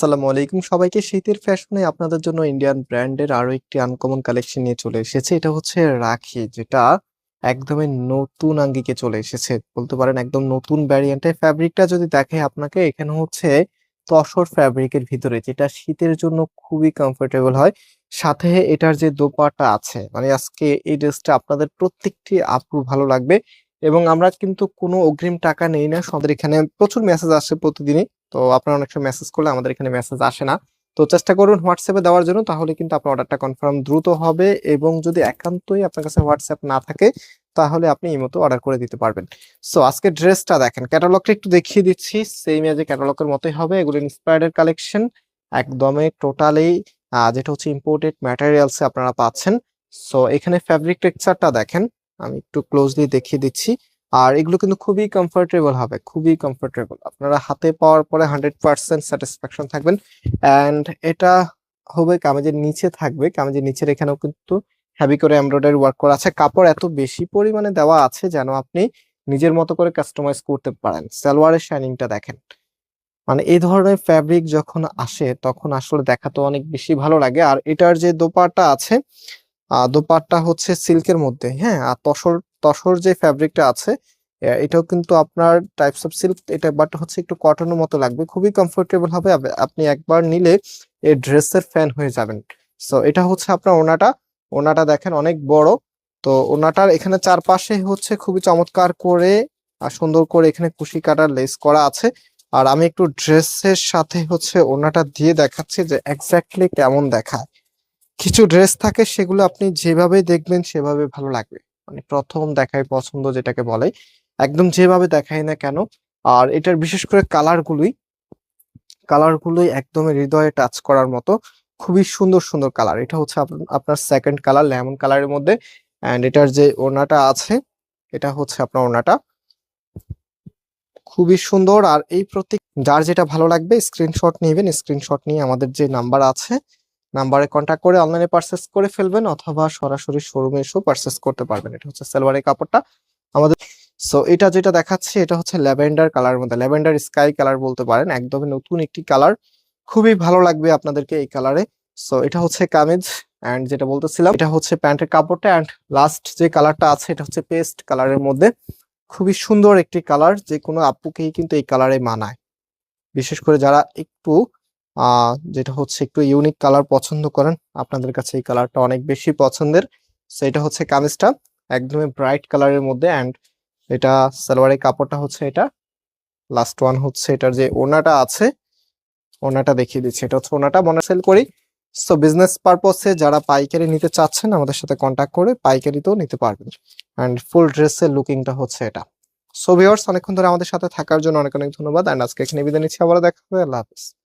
আসসালামু আলাইকুম। সবাইকে শীতের ফ্যাশনে আপনাদের জন্য ইন্ডিয়ান ব্র্যান্ডের আরও একটি আনকমন কালেকশন নিয়ে চলে এসেছে। এটা হচ্ছে রাখি, যেটা একদমই নতুন আঙ্গিকে চলে এসেছে। বলতে পারেন একদম নতুন ভ্যারিয়েন্টের ফ্যাব্রিকটা যদি দেখে আপনাকে, এখানে হচ্ছে তসর ফ্যাব্রিকের ভিতরে, যেটা শীতের জন্য খুবই কমফোর্টেবল হয়। সাথে এটার যে দোপাটা আছে মানে আজকে এই ড্রেসটা আপনাদের প্রত্যেকটি আপুর ভালো লাগবে। এবং আমরা কিন্তু কোনো অগ্রিম টাকা নেই না। আমাদের এখানে প্রচুর মেসেজ আসে প্রতিদিনই। তো আপনারা অনেক সময় মেসেজ করলে আমাদের এখানে মেসেজ আসে না। তো চেষ্টা করুন হোয়াটসঅ্যাপে দেওয়ার জন্য, তাহলে কিন্তু আপনার অর্ডারটা কনফার্ম দ্রুত হবে এবং যদি একান্তই আপনার কাছে হোয়াটসঅ্যাপ না থাকে, তাহলে আপনি এই মতো অর্ডার করে দিতে পারবেন। সো আজকে ড্রেসটা দেখেন। ক্যাটালগটা একটু দেখিয়ে দিচ্ছি। সেম এজ ক্যাটালগের মতোই হবে। এগুলো ইন্সপায়ার্ডের কালেকশন একদমই টোটালি যেটা হচ্ছে ইম্পোর্টেড ম্যাটেরিয়ালস আপনারা পাচ্ছেন। সো এখানে ফ্যাব্রিক টেক্সচারটা দেখেন। আমি একটু ক্লোজলি দেখিয়ে দিচ্ছি। আর এগুলো কিন্তু খুবই কমফোর্টেবল হবে, খুবই কমফোর্টেবল আপনারা হাতে পাওয়ার পরে হান্ড্রেড পার্সেন্ট স্যাটিসফ্যাকশন থাকবেন। অ্যান্ড এটা হবে কামেজের নিচে থাকবে। কামেজের নিচের এখানেও কিন্তু হেভি করে এমব্রয়ডারি ওয়ার্ক করা আছে। কাপড় এত বেশি পরিমাণে দেওয়া আছে যেন আপনি নিজের মতো করে কাস্টমাইজ করতে পারেন। সালোয়ারের শাইনিংটা দেখেন। মানে এই ধরনের ফ্যাব্রিক যখন আসে, তখন আসলে দেখা তো অনেক বেশি ভালো লাগে। আর এটার যে দোপাট্টা আছে দোপাট্টা হচ্ছে সিল্কের মধ্যে হ্যাঁ? আর তসর তসর যে ফ্যাব্রিকটা আছে এটাও কিন্তু আপনার টাইপস অফ সিল্ক এটা বাট হচ্ছে একটু কটনের মতো লাগবে, খুবই কমফোর্টেবল হবে। আপনি একবার নিলে এই ড্রেসের ফ্যান হয়ে যাবেন। সো এটা হচ্ছে আপনার ওনাটা ওনাটা দেখেন অনেক বড়। তো ওনাটার এখানে চারপাশে হচ্ছে খুবই চমৎকার করে আর সুন্দর করে এখানে কুশি কাটার লেস করা আছে। আর আমি একটু ড্রেসের সাথে হচ্ছে ওনাটা দিয়ে দেখাচ্ছি যে এক্স্যাক্টলি কেমন দেখায়। কিছু ড্রেস থাকে সেগুলো আপনি যেভাবে দেখবেন সেভাবে ভালো লাগবে। মানে প্রথম দেখায় পছন্দ যেটাকে বলে, একদম যেভাবে দেখায় না কেন। আর এটার বিশেষ করে কালার গুলোই কালার গুলোই একদম হৃদয়ে টাচ করার মতো খুবই সুন্দর সুন্দর কালার এটা হচ্ছে আপ- আপনার সেকেন্ড কালার লেমন কালারের মধ্যে। এন্ড এটার যে ওড়নাটা আছে, এটা হচ্ছে আপনার ওড়নাটা। খুবই সুন্দর। আর এই প্রত্যেক যার যেটা ভালো লাগবে স্ক্রিনশট নেবেন। স্ক্রিনশট নিয়ে আমাদের যে নাম্বার আছে নাম্বারে কন্ট্যাক্ট করে অনলাইনে পারচেস করে ফেলবেন অথবা সরাসরি শোরুমে এসেও পারচেস করতে পারবেন। এটা হচ্ছে সালোয়ারের কাপড়টা। আমাদের সো এটা যেটা দেখাচ্ছে, এটা হচ্ছে ল্যাভেন্ডার কালার মধ্যে। ল্যাভেন্ডার স্কাই কালার বলতে পারেন, একদমই নতুন একটি কালার খুবই ভালো লাগবে আপনাদেরকে এই কালারে সো এটা হচ্ছে কামিজ এন্ড যেটা বলতেছিলাম, এটা হচ্ছে প্যান্টের কাপড়টা এন্ড লাস্ট যে কালারটা আছে, এটা হচ্ছে পেস্ট কালারের মধ্যে। খুবই সুন্দর একটি কালার যে কোনো আপুকেই কিন্তু এই কালারে মানায়। বিশেষ করে যারা একটু যেটা হচ্ছে একটু ইউনিক কালার পছন্দ করেন, আপনাদের কাছে এই কালারটা অনেক বেশি পছন্দের। সো এটা হচ্ছে কামিজটা, একদমই ব্রাইট কালারের মধ্যে অ্যান্ড এটা সালোয়ারের কাপড়টা হচ্ছে এটা। লাস্ট ওয়ান হচ্ছে এটার যে ওনাটা আছে ওনাটা দেখিয়ে দিচ্ছি। এটা হচ্ছে ওনাটা মনে সেল করি। সো বিজনেস পারপসে যারা পাইকারি নিতে চাচ্ছেন, আমাদের সাথে কন্ট্যাক্ট করে পাইকারিতেও নিতে পারবেন। অ্যান্ড ফুল ড্রেসের লুকিংটা হচ্ছে এটা। সো ভিউয়ার্স অনেকক্ষণ ধরে আমাদের সাথে থাকার জন্য অনেক অনেক ধন্যবাদ। অ্যান্ড আজকে এখানে বিদায় নিচ্ছি। আবার দেখা হবে। আল্লাহ হাফিজ।